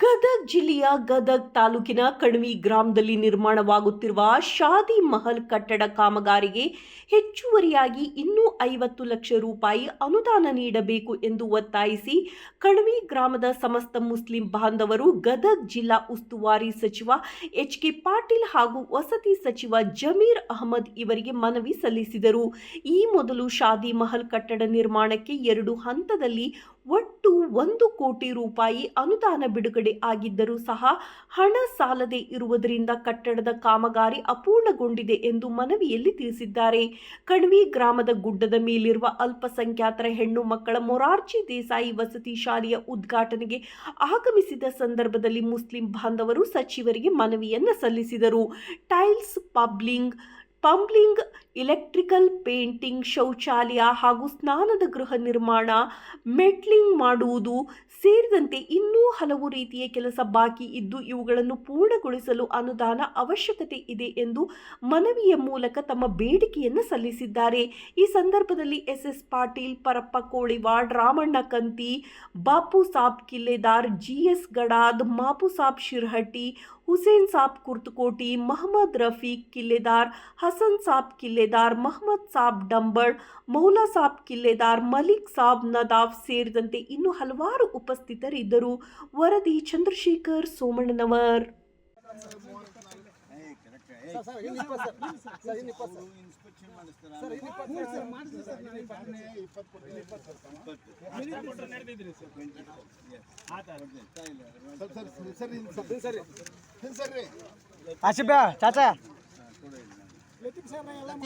ಗದಗ್ ಜಿಲ್ಲೆಯ ಗದಗ್ ತಾಲೂಕಿನ ಕಣವಿ ಗ್ರಾಮದಲ್ಲಿ ನಿರ್ಮಾಣವಾಗುತ್ತಿರುವ ಶಾದಿ ಮಹಲ್ ಕಟ್ಟಡ ಕಾಮಗಾರಿಗೆ ಹೆಚ್ಚುವರಿಯಾಗಿ ಇನ್ನೂ ಐವತ್ತು ಲಕ್ಷ ರೂಪಾಯಿ ಅನುದಾನ ನೀಡಬೇಕು ಎಂದು ಒತ್ತಾಯಿಸಿ ಕಣವಿ ಗ್ರಾಮದ ಸಮಸ್ತ ಮುಸ್ಲಿಂ ಬಾಂಧವರು ಗದಗ್ ಜಿಲ್ಲಾ ಉಸ್ತುವಾರಿ ಸಚಿವ ಎಚ್ ಕೆ ಪಾಟೀಲ್ ಹಾಗೂ ವಸತಿ ಸಚಿವ ಜಮೀರ್ ಅಹಮದ್ ಇವರಿಗೆ ಮನವಿ ಸಲ್ಲಿಸಿದರು. ಈ ಮೊದಲು ಶಾದಿ ಮಹಲ್ ಕಟ್ಟಡ ನಿರ್ಮಾಣಕ್ಕೆ ಎರಡು ಹಂತದಲ್ಲಿ ಒಟ್ಟು ಒಂದು ಕೋಟಿ ರೂಪಾಯಿ ಅನುದಾನ ಬಿಡುಗಡೆ ಆಗಿದ್ದರೂ ಸಹ ಹಣ ಸಾಲದೆ ಇರುವುದರಿಂದ ಕಟ್ಟಡದ ಕಾಮಗಾರಿ ಅಪೂರ್ಣಗೊಂಡಿದೆ ಎಂದು ಮನವಿಯಲ್ಲಿ ತಿಳಿಸಿದ್ದಾರೆ. ಕಣ್ವಿ ಗ್ರಾಮದ ಗುಡ್ಡದ ಮೇಲಿರುವ ಅಲ್ಪಸಂಖ್ಯಾತರ ಹೆಣ್ಣು ಮಕ್ಕಳ ಮೊರಾರ್ಜಿ ದೇಸಾಯಿ ವಸತಿ ಶಾಲೆಯ ಉದ್ಘಾಟನೆಗೆ ಆಗಮಿಸಿದ ಸಂದರ್ಭದಲ್ಲಿ ಮುಸ್ಲಿಂ ಬಾಂಧವರು ಸಚಿವರಿಗೆ ಮನವಿಯನ್ನು ಸಲ್ಲಿಸಿದರು. Tiles plumbing plumbing electrical painting ಶೌಚಾಲಯ ಹಾಗೂ ಸ್ನಾನದ ಗೃಹ ನಿರ್ಮಾಣ, ಮೆಟ್ಲಿಂಗ್ ಮಾಡುವುದು ಸೇರಿದಂತೆ ಇನ್ನೂ ಹಲವು ರೀತಿಯ ಕೆಲಸ ಬಾಕಿ ಇದ್ದು ಇವುಗಳನ್ನು ಪೂರ್ಣಗೊಳಿಸಲು ಅನುದಾನ ಅವಶ್ಯಕತೆ ಇದೆ ಎಂದು ಮನವಿಯ ಮೂಲಕ ತಮ್ಮ ಬೇಡಿಕೆಯನ್ನು ಸಲ್ಲಿಸಿದ್ದಾರೆ. ಈ ಸಂದರ್ಭದಲ್ಲಿ S S Patil, Parappa Koliwad, Ramanna Kanti, Bapu Sab Killedar G S Gadad, Mapu Sab Shirhatti, Hussain Sab Kurtakoti, Mohammed Rafiq Killedar Hasan Sab Killedar Mohammed Sab Dambar Moula Sab Killedar Malik Sab Nadaf ಸೇರಿದಂತೆ ಇನ್ನು ಹಲವಾರು ಉಪಸ್ಥಿತರಿದ್ದರು. ವರದಿ Chandrashekar Somannavar. Inspection Letim sir na lang.